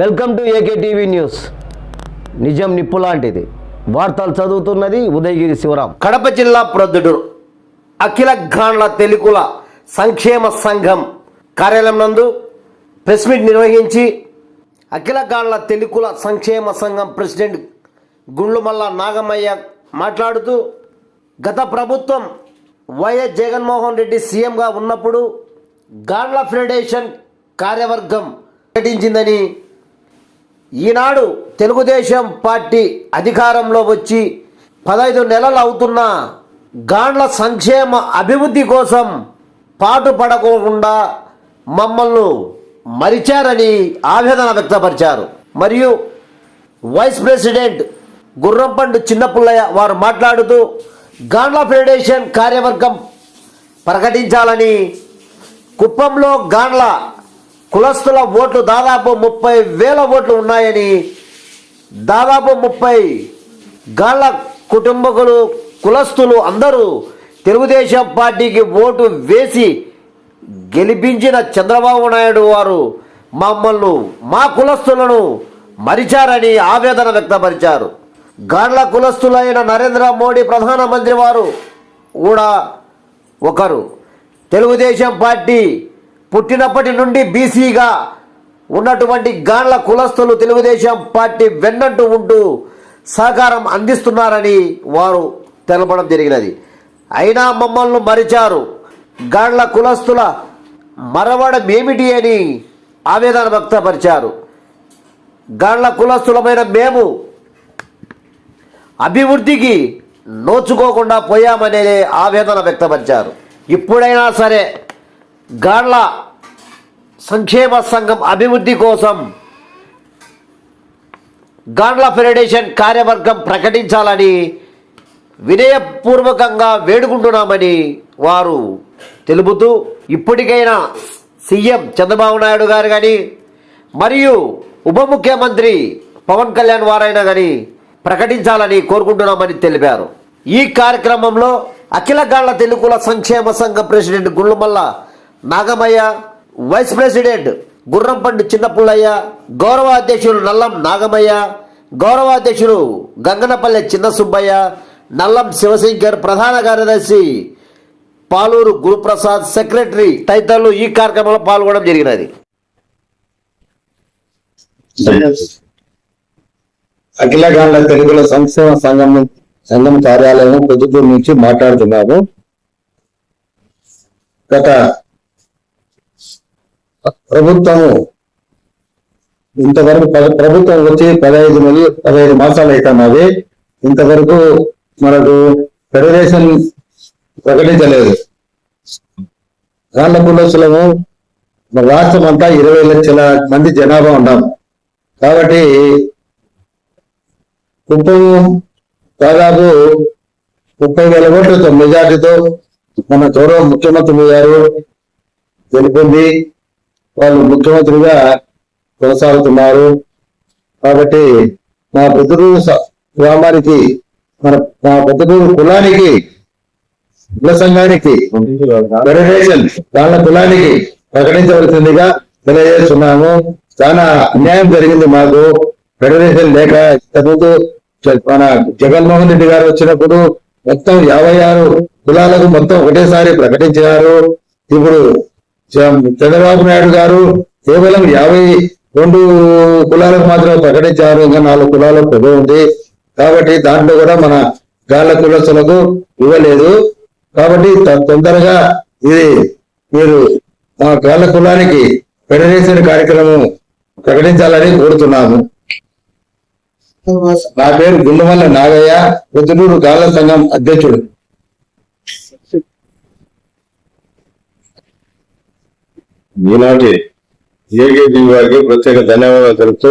Welcome to AK TV news. నిజం నిప్పు లాంటిది. వార్తలు చదువుతున్నది ఉదయగిరి శివరాం. కడప జిల్లా ప్రొద్దుటూరు. అఖిల గాండ్ల తెలుగుల సంక్షేమ సంఘం కార్యాలయం నందు ప్రెస్ మీట్ నిర్వహించి అఖిల గాండ్ల తెలుగుల సంక్షేమ సంఘం ప్రెసిడెంట్ గుండ్లుమల్ల నాగమయ్య మాట్లాడుతూ గత ప్రభుత్వం వైఎస్ జగన్మోహన్ రెడ్డి సీఎంగా ఉన్నప్పుడు గాండ్ల ఫెడరేషన్ కార్యవర్గం ప్రకటించిందని ఈనాడు తెలుగుదేశం పార్టీ అధికారంలో వచ్చి పదహైదు నెలలు అవుతున్న గాండ్ల సంక్షేమ అభివృద్ధి కోసం పాటుపడకుండా మమ్మల్ని మరిచారని ఆవేదన వ్యక్తపరిచారు. మరియు వైస్ ప్రెసిడెంట్ గుర్రంపండు చిన్నపుల్లయ్య వారు మాట్లాడుతూ గాండ్ల ఫెడరేషన్ కార్యవర్గం ప్రకటించాలని కుప్పంలో గాండ్ల కులస్తుల ఓట్లు దాదాపు ముప్పై వేల ఓట్లు ఉన్నాయని దాదాపు ముప్పై గాళ్ళ కుటుంబకులు కులస్తులు అందరూ తెలుగుదేశం పార్టీకి ఓటు వేసి గెలిపించిన చంద్రబాబు నాయుడు వారు మమ్మల్ని మా కులస్తులను మరిచారని ఆవేదన వ్యక్తపరిచారు. గాండ్ల కులస్తులైన నరేంద్ర మోడీ ప్రధానమంత్రి వారు కూడా ఒకరు. తెలుగుదేశం పార్టీ పుట్టినప్పటి నుండి బీసీగా ఉన్నటువంటి గాండ్ల కులస్తులు తెలుగుదేశం పార్టీ వెన్నంటూ ఉంటూ సహకారం అందిస్తున్నారని వారు తెలపడం జరిగినది. అయినా మమ్మల్ని మరిచారు. గాండ్ల కులస్తుల మరవడం ఏమిటి అని ఆవేదన వ్యక్తపరిచారు. గాండ్ల కులస్తులమైన మేము అభివృద్ధికి నోచుకోకుండా పోయామనే ఆవేదన వ్యక్తపరిచారు. ఇప్పుడైనా సరే గాడ్ల సంక్షేమ సంఘం అభివృద్ధి కోసం గాండ్ల ఫెడరేషన్ కార్యవర్గం ప్రకటించాలని వినయపూర్వకంగా వేడుకుంటున్నామని వారు తెలుపుతూ ఇప్పటికైనా సీఎం చంద్రబాబు నాయుడు గారు కానీ మరియు ఉప ముఖ్యమంత్రి పవన్ కళ్యాణ్ వారైనా కానీ ప్రకటించాలని కోరుకుంటున్నామని తెలిపారు. ఈ కార్యక్రమంలో అఖిల గాళ్ళ తెలుగుల సంక్షేమ సంఘం president Gullamalla Nagamayya vice president Gurrampandi Chinnapullayya గౌరవ అధ్యక్షులు నల్లం నాగమయ్య గౌరవ అధ్యక్షులు గంగనపల్లె చిన్నసుబ్బయ్య నల్లం శివశంకర్ ప్రధాన కార్యదర్శి పాలూరు గురుప్రసాద్ సెక్రటరీ తదితరులు ఈ కార్యక్రమంలో పాల్గొనడం జరిగినది. అఖిల గాండ్ల తెలుగుల సంక్షేమ సంఘం సంఘం కార్యాలయం పొద్దుటూరు నుంచి మాట్లాడుతున్నాము. గత ప్రభుత్వము ఇంతవరకు ప్రభుత్వం వచ్చి పదహైదు నెలలు పదహైదు మాసాలు అవుతున్నది ఇంతవరకు మనకు ఫెడరేషన్ ప్రకటించలేదు. రాళ్ళ కులసులము మన రాష్ట్రం అంతా ఇరవై లక్షల మంది జనాభా ఉన్నాం. కాబట్టి కుప్పం దాదాపు ముప్పై వేల ఓట్లతో మెజార్టీతో మన గౌరవ ముఖ్యమంత్రి గారు తెలిపింది వాళ్ళు ముఖ్యమంత్రిగా కొనసాగుతున్నారు. కాబట్టి మా పెద్దూరు గ్రామానికి మన మా పెద్దూరు కులానికి కుల సంఘానికి ఫెడరేషన్ వాళ్ళ కులానికి ప్రకటించవలసిందిగా తెలియజేస్తున్నాము. చాలా అన్యాయం జరిగింది మాకు. ఫెడరేషన్ లేక ఇంతకుముందు మన జగన్మోహన్ రెడ్డి గారు వచ్చినప్పుడు మొత్తం యాభై ఆరు కులాలకు మొత్తం ఒకటేసారి ప్రకటించారు. ఇప్పుడు చంద్రబాబు నాయుడు గారు కేవలం యాభై రెండు కులాలకు మాత్రమే ప్రకటించారు ఇంకా నాలుగు కులాలకు పొగ ఉంది. కాబట్టి దాంట్లో కూడా మన గాళ్ళ కులస్తులకు ఇవ్వలేదు. కాబట్టి త- తొందరగా ఇది మీరు మా గాళ్ళ కులానికి ఫెడరేషన్ కార్యక్రమం ప్రకటించాలని కోరుతున్నాము. నా పేరు గుండమల్ల నాగయ్య పొద్దునూరు గాళ్ళ సంఘం అధ్యక్షుడు. ఈనాటి ఏకేజీ వారికి ప్రత్యేక ధన్యవాదాలు తెలుపుతూ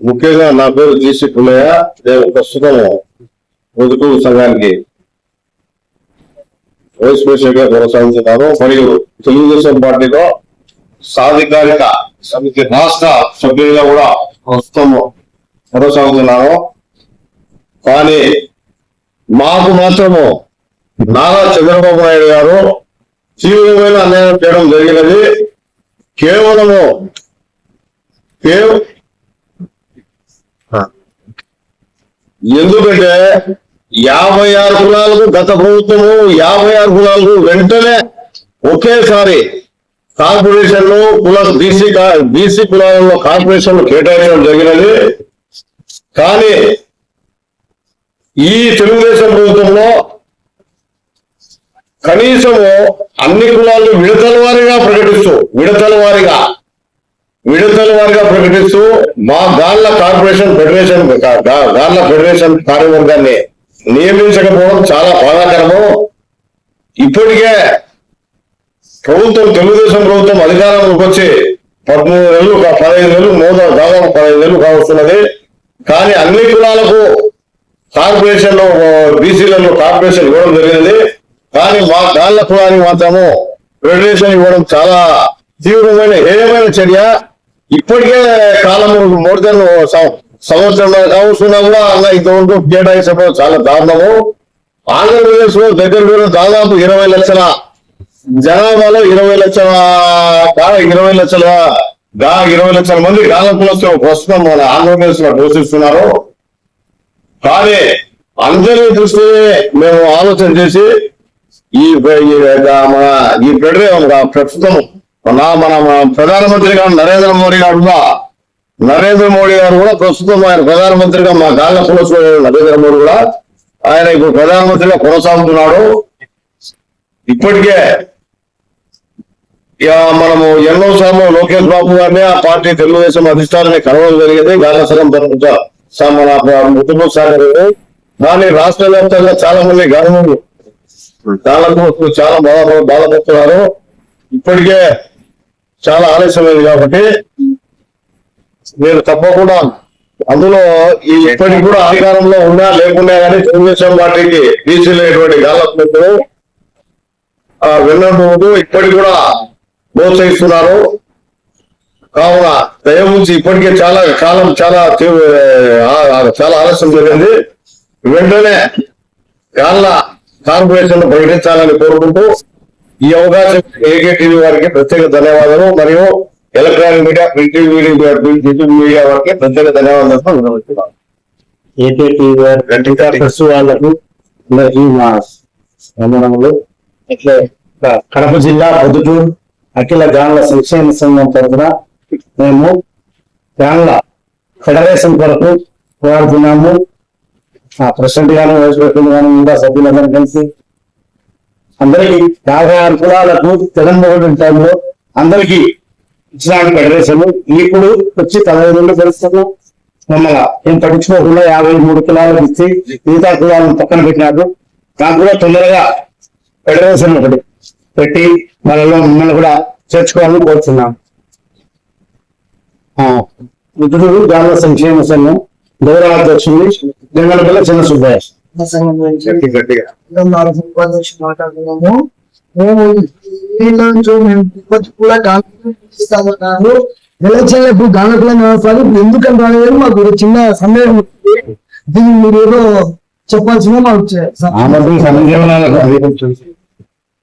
ముఖ్యంగా నా పేరు జీసీ పుల్లయ్య నేను ప్రస్తుతం పొదుపు సంఘానికి వైస్ ప్రెసిడెంట్గా కొనసాగుతున్నాను. మరియు తెలుగుదేశం పార్టీలో సాధికారిక సమితి రాష్ట్ర సభ్యులుగా కూడా ప్రస్తుతం కొనసాగుతున్నాను. కానీ మాకు మాత్రము నారా చంద్రబాబు నాయుడు గారు తీవ్రమైన అన్యాయం చేయడం జరిగినది. కేవలము ఎందుకంటే యాభై ఆరు కులాలకు గత ప్రభుత్వము యాభై ఆరు కులాలకు వెంటనే ఒకేసారి కార్పొరేషన్లో కుల బీసీ బీసీ కులాలలో కార్పొరేషన్ కేటాయించడం జరిగినది. కానీ ఈ తెలుగుదేశం ప్రభుత్వంలో కనీసము అన్ని కులాలను విడతల వారిగా ప్రకటిస్తూ విడతల వారిగా విడతల వారిగా ప్రకటిస్తూ మా గాళ్ళ కార్పొరేషన్ ఫెడరేషన్ గా- గాళ్ళ ఫెడరేషన్ కార్యవర్గాన్ని నియమించకపోవడం చాలా బాధాకరము. ఇప్పటికే ప్రభుత్వం తెలుగుదేశం ప్రభుత్వం అధికారంలోకి వచ్చి పదమూడు నెలలు పదహైదు నెలలు మూడు దాదాపు పదహైదు నెలలు కావస్తున్నది. కానీ అన్ని కులాలకు కార్పొరేషన్లో బీసీలలో కార్పొరేషన్ ఇవ్వడం జరిగింది కానీ మా గాళ్ళ కులానికి మాత్రము ఫెడరేషన్ ఇవ్వడం చాలా తీవ్రమైన హేయమైన చర్య. ఇప్పటికే కాలం మోడల్ దెన్ సంవత్సరం కావస్తున్నా కూడా అలా ఇంతవరకు కేటాయించడం చాలా దారుణము. ఆంధ్రప్రదేశ్లో దగ్గర దాదాపు ఇరవై లక్షల జనాభాలో ఇరవై లక్షల ఇరవై లక్షల ఇరవై లక్షల మంది గాలకులతో ప్రస్తుతం మన ఆంధ్రప్రదేశ్లో పోషిస్తున్నారు కానీ అందరి దృష్టి మేము ఆలోచన చేసి ఈ ఈ మన ఈ ఫెడరేషన్ ప్రస్తుతం మన మన ప్రధానమంత్రి గారు నరేంద్ర మోడీ గారు నరేంద్ర మోడీ గారు కూడా ప్రస్తుతం ఆయన ప్రధానమంత్రిగా మా కాళ్ళ కులసు నరేంద్ర మోడీ కూడా ఆయన ఇప్పుడు ప్రధానమంత్రిగా కొనసాగుతున్నాడు ఇప్పటికే ఇక మనము ఎన్నో సార్లు లోకేష్ బాబు గారిని ఆ పార్టీ తెలుగుదేశం అధిష్టానాన్ని కలవడం జరిగింది గాలి సగం తరపున సా- మన కానీ రాష్ట్ర వ్యాప్తంగా చాలా మంది గవర్నమెంట్ చాలా మంది చాలా బాధ బాధపడుతున్నారు ఇప్పటికే చాలా ఆలస్యమైంది కాబట్టి నేను తప్పకుండా అందులో ఈ ఇప్పటికి కూడా అధికారంలో ఉన్నా లేకున్నా కానీ తెలుగుదేశం పార్టీకి బీసీలైనటువంటి గాలత్మిత్రులు ఆ ఇప్పటికి కూడా ప్రోత్సహిస్తున్నారు. కావున దయవుంచి ఇప్పటికే చాలా కాలం చాలా చాలా ఆలస్యం జరిగింది. వెంటనే గాళ్ళ కార్పొరేషన్ ప్రకటించాలని కోరుకుంటూ ఈ అవకాశం ఏకే టీవీ వారికి ప్రత్యేక ధన్యవాదాలు మరియు electronic media print media media వారికి ప్రత్యేక ధన్యవాదాలు. ప్రెస్ వాళ్ళకు మా ఇట్లే కడప జిల్లా పొద్దుటూరు అఖిల గాండ్ల సంక్షేమ సంఘం తరఫున మేము గాండ్ల ఫెడరేషన్ కొరకు పోరాడుతున్నాము ఆ ప్రెసిడెంట్ గాను వైస్ ప్రెసిడెంట్ గాను ఇంకా సభ్యులందరూ కలిసి అందరికీ యాభై ఆరు కులాలకు తెలంగాణ టైంలో అందరికీ ఇచ్చిన ఫెడరేషన్ ఇప్పుడు వచ్చి పదహైదు నుండి తెలుస్తున్నాం మమ్మల్ని ఏం పట్టించుకోకుండా యాభై మూడు కులాలకు ఇచ్చి మిగతా కులాలను పక్కన పెట్టినారు. నాకు కూడా తొందరగా ఫెడరేషన్ ఒకటి పెట్టి వాళ్ళలో మిమ్మల్ని కూడా చేర్చుకోవాలని కోరుతున్నాం. ఆ, మిత్రుడు గ్రామ సంక్షేమ సంఘం గౌరవ అధ్యక్షుడు జంగలపల్లి చిన్న సుబ్బయ్య మాట్లాడుతున్నాము మేము తిరుపతి కూడా రాలేదు మాకు చిన్న సందేహం. దీన్ని మీరు ఏదో చెప్పాల్సిందే మాకు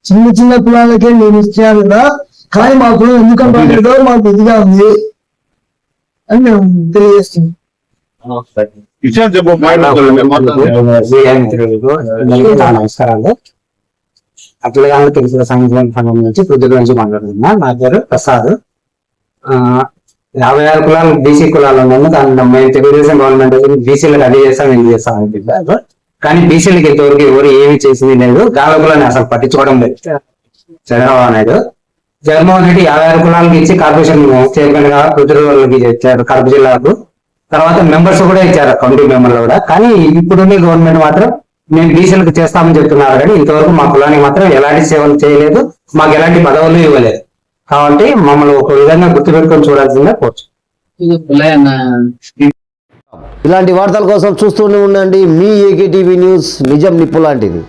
చిన్న చిన్న కులాలకే నేను ఇచ్చాను కదా. కానీ మా కులం ఎందుకంటే మాకు ఇదిగా ఉంది అని మేము తెలియజేస్తున్నాం. నమస్కారాలు. అట్లా తెలుగు సంఘం సంఘం నుంచి పృథ్వీ నుంచి మాట్లాడుతున్నా. నా పేరు ప్రసాద్. ఆ, యాభై ఆరు కులాలు బీసీ కులాలు ఉన్నాము దాని మేము తెలుగుదేశం గవర్నమెంట్ బీసీలకు అది చేస్తాం ఇది చేస్తాం అని చెప్పారు కానీ బీసీలకు ఇంతవరకు ఎవరు ఏమి చేసింది లేదు. గాలకులని అసలు పట్టించుకోవడం లేదు. చంద్రబాబు నాయుడు. జగన్మోహన్ రెడ్డి యాభై ఆరు కులాలకు ఇచ్చి కార్పొరేషన్ చైర్మన్గా పృథ్వీ వాళ్ళకి ఇచ్చారు కడప జిల్లాకు. తర్వాత మెంబర్స్ కూడా ఇచ్చారు కమిటీ మెంబర్లు కూడా. కానీ ఇప్పుడున్న గవర్నమెంట్ మాత్రం మేము బీసీలకు చేస్తామని చెప్తున్నారు కానీ ఇంతవరకు మా కులానికి మాత్రం ఎలాంటి సేవలు చేయలేదు మాకు ఎలాంటి పదవులు ఇవ్వలేదు. కాబట్టి మమ్మల్ని ఒక విధంగా గుర్తుపెట్టుకొని చూడాల్సిందే కోర్చు ఇలాంటి వార్తల కోసం చూస్తూనే ఉండండి మీ ఏకే టీవీ న్యూస్ నిజం నిప్పు లాంటిది.